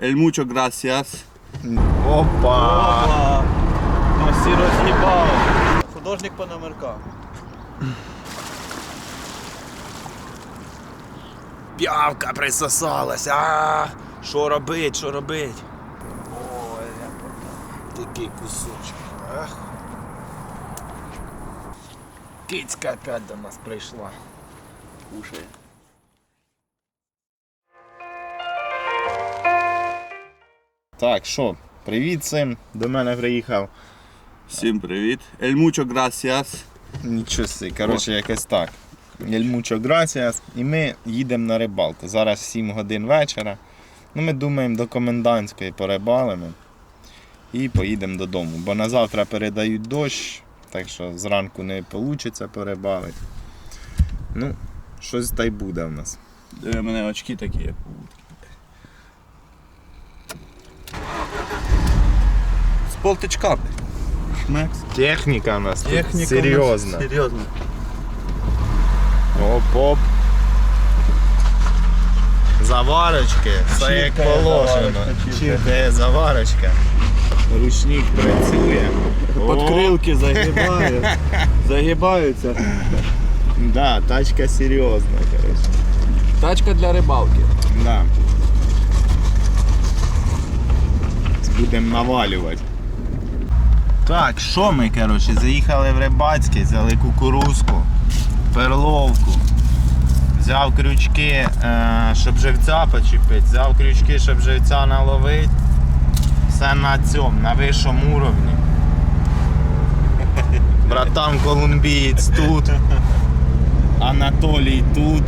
El mucho gracias. Опа! Масі роз'їбав. Художник по номеркам. П'явка присосалась. А, що робить, що робить? Ой, такий кусочок. Ах. Кицька опять до нас прийшла. Кушає. Так, що, привіт всім. До мене приїхав. Всім привіт. El mucho gracias. Нічого собі, коротше, якось так. El mucho gracias. І ми їдемо на рибалку. Зараз 7 годин вечора. Ну, ми думаємо до комендантської порибалимо і поїдемо додому. Бо на завтра передають дощ, так що зранку не вийде порибалити. Ну, щось та й буде в нас. Де в мене очки такі, як у полтичка. Шмекс. Техніка у нас тут Техніка серйозна. Серйозно. Оп-оп. Заварочки, все як Чіркає положено. заварочка, чіркає. Чіркає заварочка. Ручник працює. О, Подкрилки загибають. Загибаються. Да, тачка серйозна, коротше. Тачка для рибалки. Да. Будемо навалювати. Так, що ми, коротше, заїхали в Рибацький, взяли кукурузку, перловку. Взяв крючки, е, щоб живця почепити, взяв крючки, щоб живця наловити. Все на цьому, на вищому уровні. Братан колумбієць тут. Анатолій тут.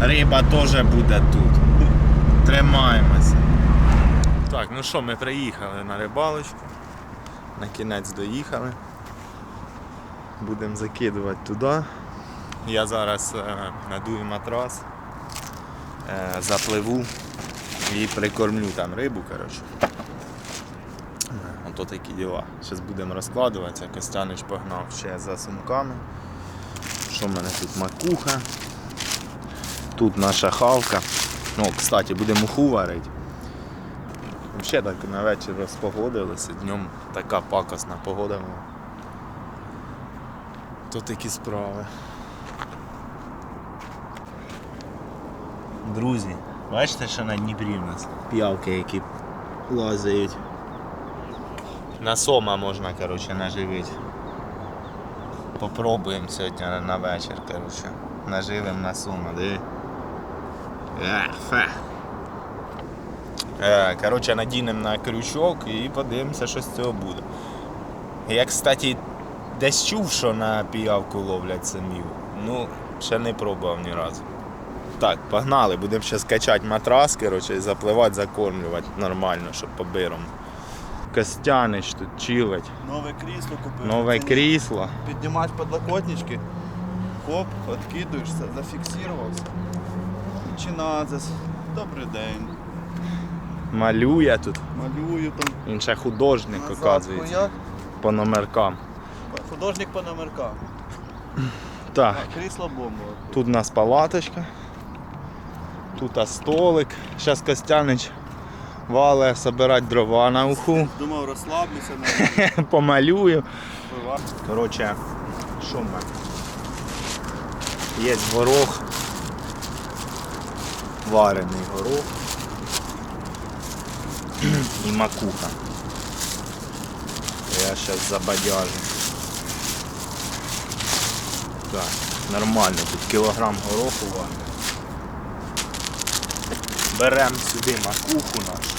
Риба теж буде тут. Тримаємося. Так, ну що, ми приїхали на рибалочку. На кінець доїхали. Будемо закидувати туди. Я зараз е, надую матрас, е, запливу і прикормлю там рибу, коротше. Е, Ото такі діла. Зараз будемо розкладуватися. Костянич погнав ще за сумками. Що в мене тут макуха? Тут наша хавка. Ну, кстати, будемо муху варити. Ще так на вечір розпогодилися, днем така пакосна погода. То такі справи. Друзі, бачите, що на Дніпрі в нас п'явки, які лазають. На сома можна, коротше, наживити. Попробуємо сьогодні на вечір, коротше. Наживемо на сома, диви. Е, фе. Е, Коротше, надінемо на крючок і подивимося, що з цього буде. Я, кстати, десь чув, що на піявку ловлять самів. Ну, ще не пробував ні разу. Так, погнали, будемо ще скачати матрас, коротше, і запливати, закормлювати нормально, щоб по бирам. Костянич тут чилить. Нове крісло купив. Нове крісло. Піднімаєш подлокотнички. Хоп, откидуєшся, зафіксувався. Чиназис. Добрий день. Малює тут. Малюю там. Він ще художник, оказується, по номеркам. Художник по номеркам. Так. А, крісло бомба. Тут у нас палаточка. Тут а столик. Зараз Костянич вале собирати дрова на уху. Думав, розслаблюся, Помалюю. Коротше, що мене? Є горох. Варений горох. І макуха. Я зараз забадяжу. Так, нормально, тут кілограм гороху варений. Беремо сюди макуху нашу.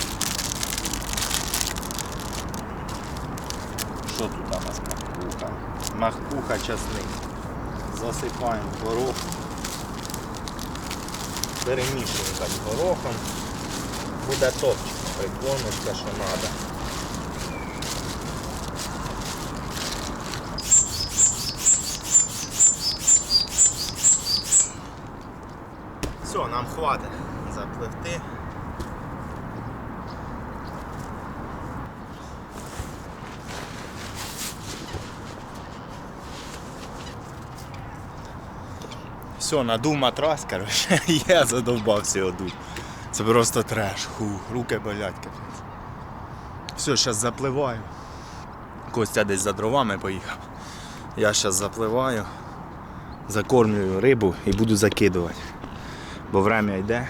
Що тут у нас макуха? Макуха часник. Засипаємо горох. Перемішуємо так горохом. Буде топчик, прикормочка, що треба. Все, нам хватить запливти. Все, надув матрас, коротше, я задовбався його дуть. Це просто треш. Ху, руки болять капець. Все, зараз запливаю. Костя десь за дровами поїхав. Я зараз запливаю, закормлюю рибу і буду закидувати. Бо время йде.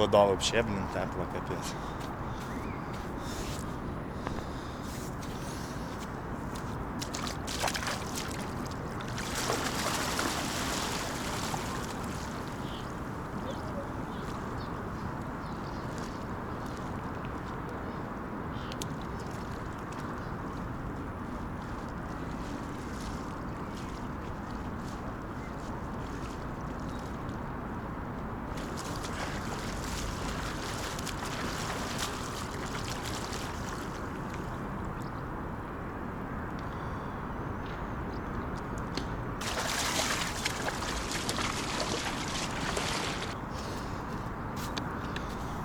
Вода тепла. Цю вода взагалі, блін,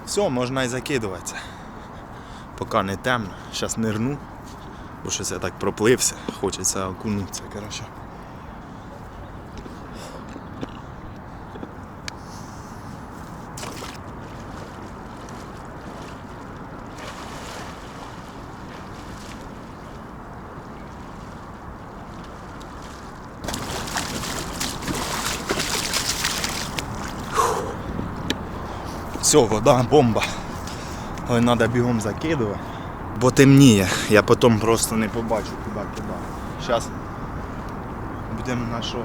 Все, можна і закидуватися. Поки не темно. Зараз нирну. Бо щось я так проплився, хочеться окунутися, коротше. Все, вода, бомба. Ой, треба бігом закидувати. Бо темніє, я потім просто не побачу, куди кидати. Зараз будемо на що.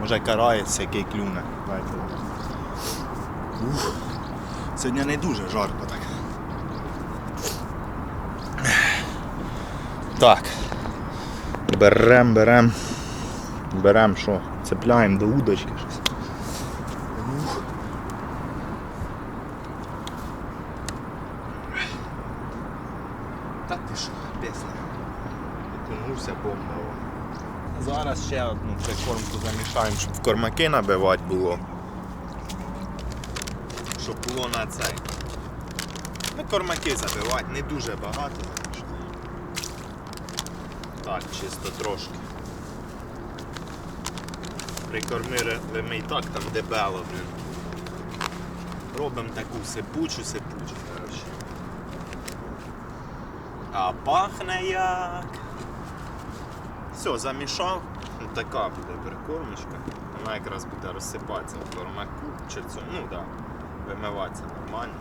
Може карається, який клюне. Ух. Сьогодні не дуже жарко так. Так. Берем, берем. Берем що? Цепляємо до удочки щось. Ух. Та ти що, пісня. Окунувся бомба. Зараз одну прикормку замішаємо, щоб в кормаки набивати було. Щоб було на цей. Ну, кормаки забивати, не дуже багато. Так, чисто трошки. Прикормили ми і так там дебело, блін. Робимо таку сипучу, сипучу, коротше. А пахне як. Все, замішав. Така буде прикормочка. Вона якраз буде розсипатися в кормаку. Чи цьому, ну так, да, вимиватися нормально.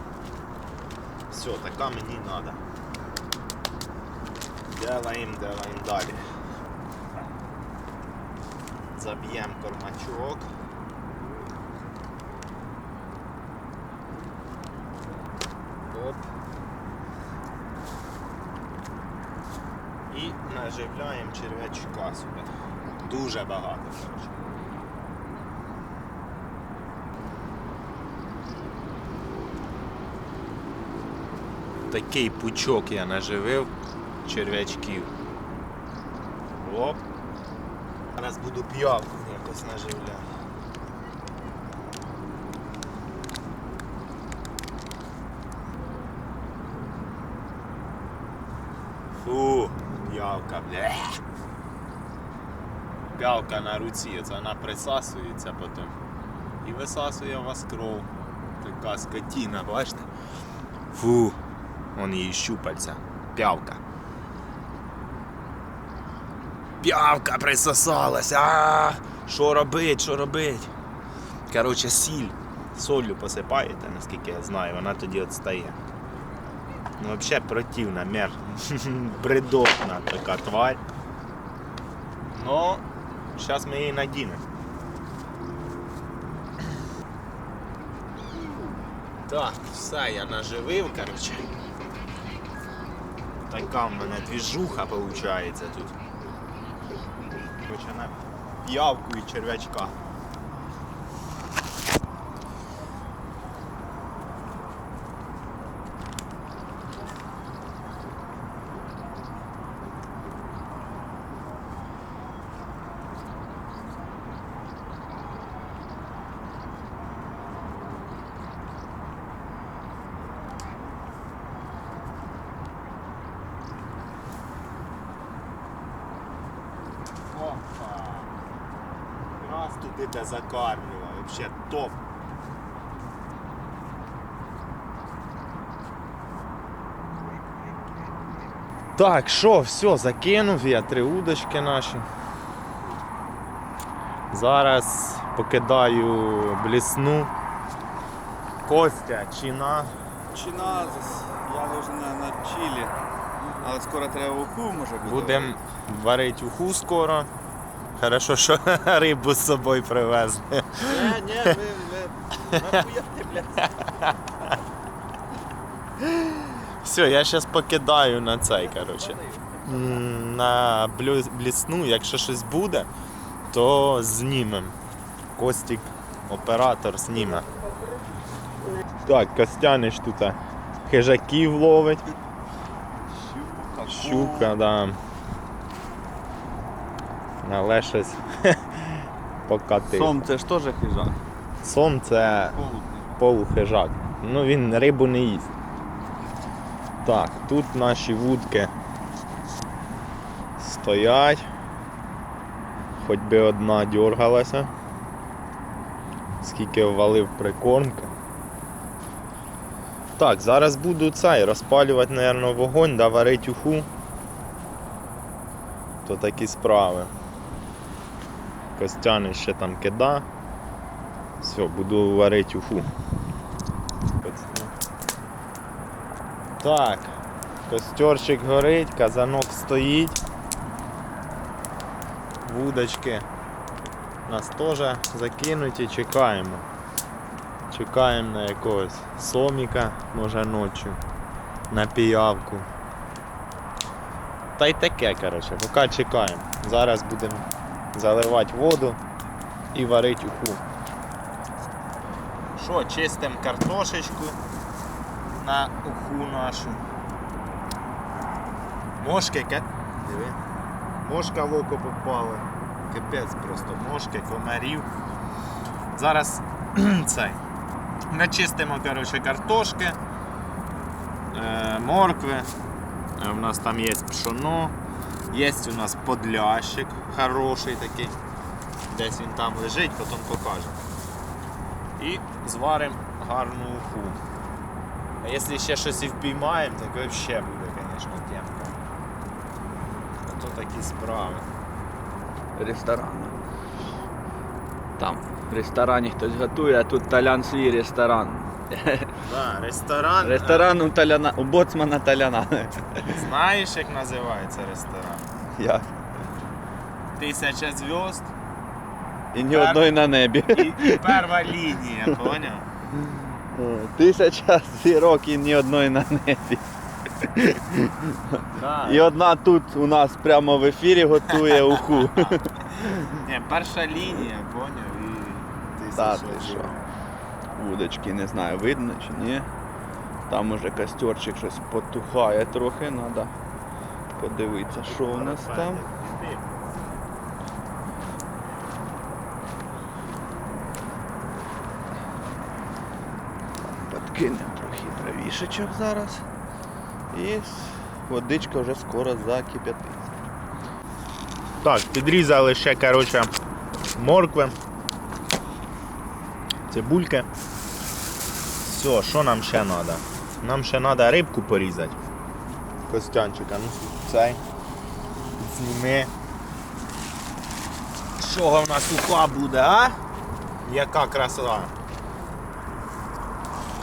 Все, така мені треба. Делаємо, делаємо далі. Заб'ємо кормачок. Оп. І наживляємо черв'ячка сюди. Дуже багато. коротше. Такий пучок я наживив черв'ячків. Оп. Зараз буду п'явку якось наживляти. Фу, п'явка, бля. П'явка на руці, це вона присасується потім. І висасує у вас кров. Така скотіна, бачите? Фу, вон її щупальця. П'явка. П'явка присосалася. А, Що робить, що робить? Коротше, сіль. Солью посипаєте, наскільки я знаю, вона тоді відстає. Ну, взагалі противна, мер. Бредовна така тварь. Но зараз ми її наденем. Так, все, я наживив, коротше. Така в мене двіжуха виходить тут. Короче, на п'явку і черв'ячка. Будете закармлювати. Взагалі топ. Так, що, все, закинув я три удочки наші. Зараз покидаю блісну. Костя, чина. Чина, я вже на, на чилі. Але скоро треба уху, може буде. Будемо варити уху скоро. Хорошо, що рибу з собою привезли. Ні, ні, ви, ви, нахуя ти, блядь? Все, я зараз покидаю на цей, коротше. На блісну, якщо щось буде, то знімем. Костік, оператор зніме. Так, Костянич тут хижаків ловить. Щука, Щука, да. Але щось покатив. Сом, це ж теж хижак. Сом це полухижак. Ну він рибу не їсть. Так, тут наші вудки стоять. Хоч би одна дергалася. Скільки ввалив прикормки. Так, зараз буду цей розпалювати, мабуть, вогонь, да варити уху. То такі справи. Костяни ще там кида. Все, буду варити уху. Так, костерчик горить, казанок стоїть. Вудочки нас теж закинуті, чекаємо. Чекаємо на якогось соміка, може ночі, на піявку. Та й таке, коротше, поки чекаємо. Зараз будемо заливати воду і варити уху. Що, чистимо картошечку на уху нашу. Мошки. Диви. Мошка в око попала. Капець просто мошки, комарів. Зараз цей. Начистимо коротше, картошки, е, моркви. Е, У нас там є пшоно, є у нас подлящик хороший такий. Десь він там лежить, потім покажу. І зваримо гарну уху. А якщо ще щось і впіймаємо, так взагалі буде, звісно, темка. Ото такі справи. Ресторан. Там в ресторані хтось готує, а тут талян свій ресторан. Да, ресторан. Ресторан у таляна, у боцмана таляна. Знаєш, як називається ресторан? Я. Тисяча зв'язд І ні одної на небі. і перша лінія, поняв? Тисяча зірок і ні одної на небі. Да. І одна тут у нас прямо в ефірі готує уху. Ні, перша лінія, поняв? І Та тисяча ти що? зв'язд. Вудочки не знаю, видно чи ні. Там уже костерчик щось потухає трохи, треба подивитися, що у нас там. Подкинемо трохи травішечок зараз. І водичка вже скоро закип'ятиться. Так, підрізали ще, коротше, моркви, цибульки. Все, що нам ще треба? Нам ще треба рибку порізати. Костянчика, ну цей. Зніми. Що в нас уха буде, а? Яка краса?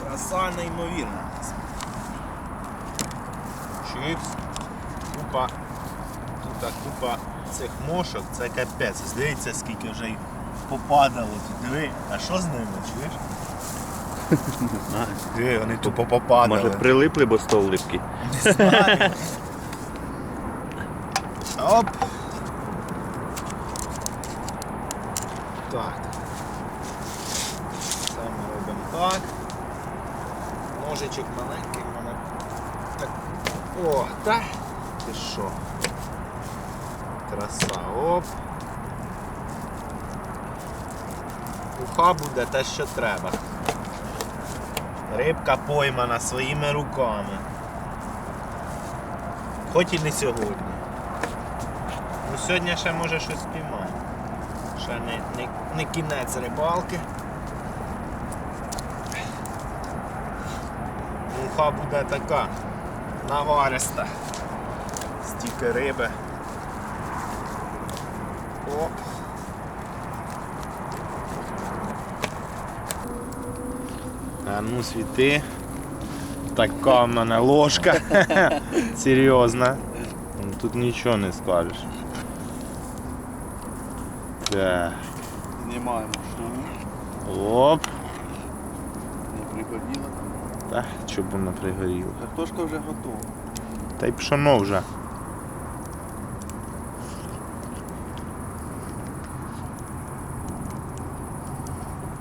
Краса неймовірна. Чипс. Купа Тут купа цих мошок, це капець. Дивіться, скільки вже їх попадало. Диви, а що з ними, чуєш? Диви, вони тупо попадали. Може прилипли, бо стол липкий. Не знаю. Оп. Так. Це ми робимо так. Ножичок маленький в мене. Так. О, так. Ти що? Краса. Оп. Уха буде те, що треба. Рибка поймана своїми руками. Хоч і не сьогодні. Ну сьогодні ще може щось спіймаємо. ще не, не, не кінець рибалки. Муха буде така навариста. Стільки риби. Оп. А ну світи. Така в мене ложка. Серйозна. Ну, Тут нічого не скажеш. Так. Знімаємо шум. Оп. Не пригоділо. Та, щоб воно пригоріло. Картошка вже готова. Та й пшоно вже.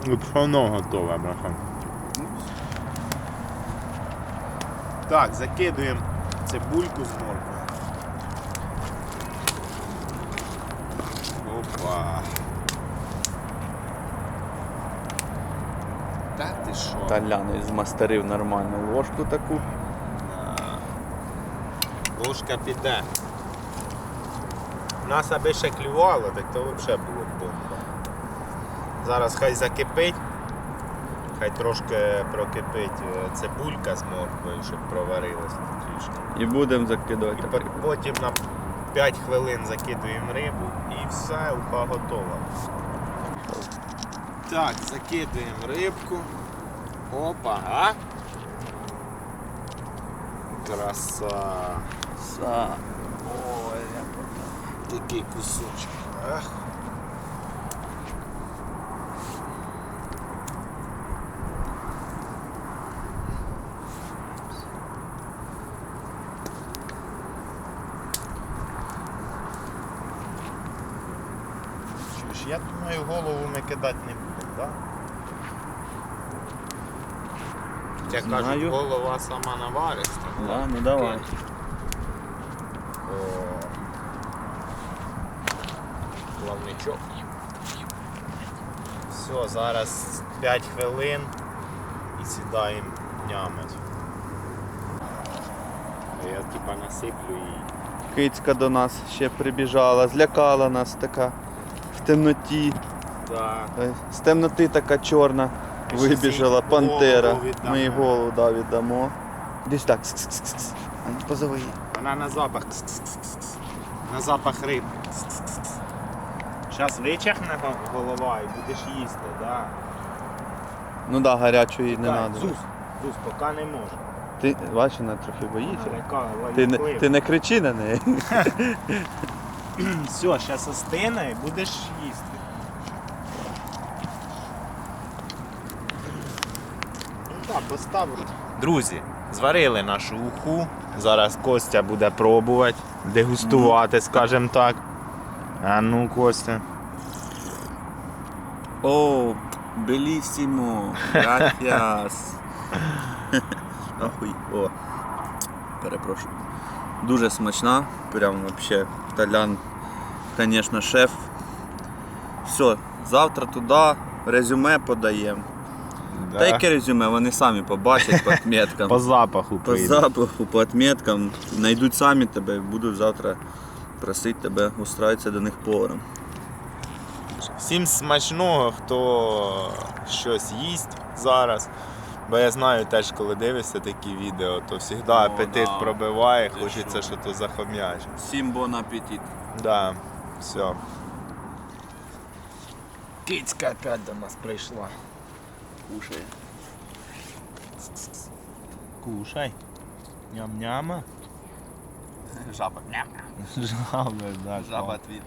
І Пшоно готове, браха. Так, закидуємо цибульку з морквою. Опа. Та ти що? Талян змастерив нормальну ложку таку. Ложка піде. Нас аби ще клювало, так то взагалі було б бомба. Зараз хай закипить, хай трошки прокипить е, цибулька з морквою, щоб проварилась трішки. І будемо І закидувати. потім на 5 хвилин закидуємо рибу і все, уха готова. Так, закидуємо рибку. Опа, а? Краса. Са. Такий кусочок. Ах. Я думаю, голову ми кидати не будемо, так? Хоча кажуть, Знаю. голова сама навариста. Да, ну давай. О. Плавничок. Все, зараз 5 хвилин і сідаємо нямать. Я типа насиплю її. Кицька до нас ще прибіжала, злякала нас така темноті. Так. Е, З темноти така чорна вибіжала пантера. Ми їй голову да, віддамо. Десь так. ну, Позови її. Вона на запах. На запах риб. Зараз вичахне голова і будеш їсти, да. Ну да, гарячої не Так, треба. Зус, Зус, поки не може. Ти бачиш, вона трохи боїться. Ти ти не кричи на неї. Все, зараз остине і будеш їсти. Ну так, поставлю. Друзі, зварили нашу уху. Зараз Костя буде пробувати, дегустувати, скажімо так. А ну, Костя. О, белісімо. Gracias. Ахуй. О. Перепрошую. Дуже смачна. Прям вообще. Талян, звісно, шеф. Все, завтра туди резюме подаємо. Та яке резюме, вони самі побачать по отметкам. По запаху По прийде. запаху, по отметкам. Найдуть самі тебе, і будуть завтра просити тебе устроїтися до них поваром. Всім смачного, хто щось їсть зараз. Бо я знаю теж, коли дивишся такі відео, то завжди апетит да. пробиває, Ти хочеться що? щось захом'яти. Всім бон апетит. Да, все. Кицька опять до нас прийшла. Кушає. Кушай. Ням-няма. Жаба. Жаба, да. Жаба твіт.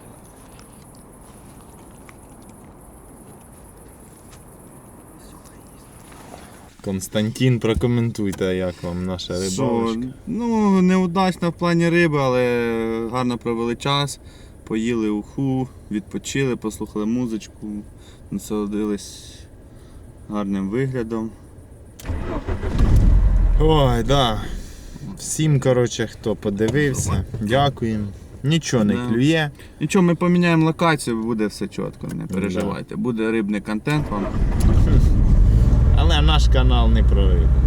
Константин, прокоментуйте, як вам наша рибалочка. Ну, неудачно в плані риби, але гарно провели час. Поїли уху, відпочили, послухали музичку, насолодились гарним виглядом. Ой, да. Всім, коротше, хто подивився, дякуємо. Нічого не клює. Нічого, ми поміняємо локацію, буде все чітко, не переживайте. Буде рибний контент вам. Наш канал не про рибу.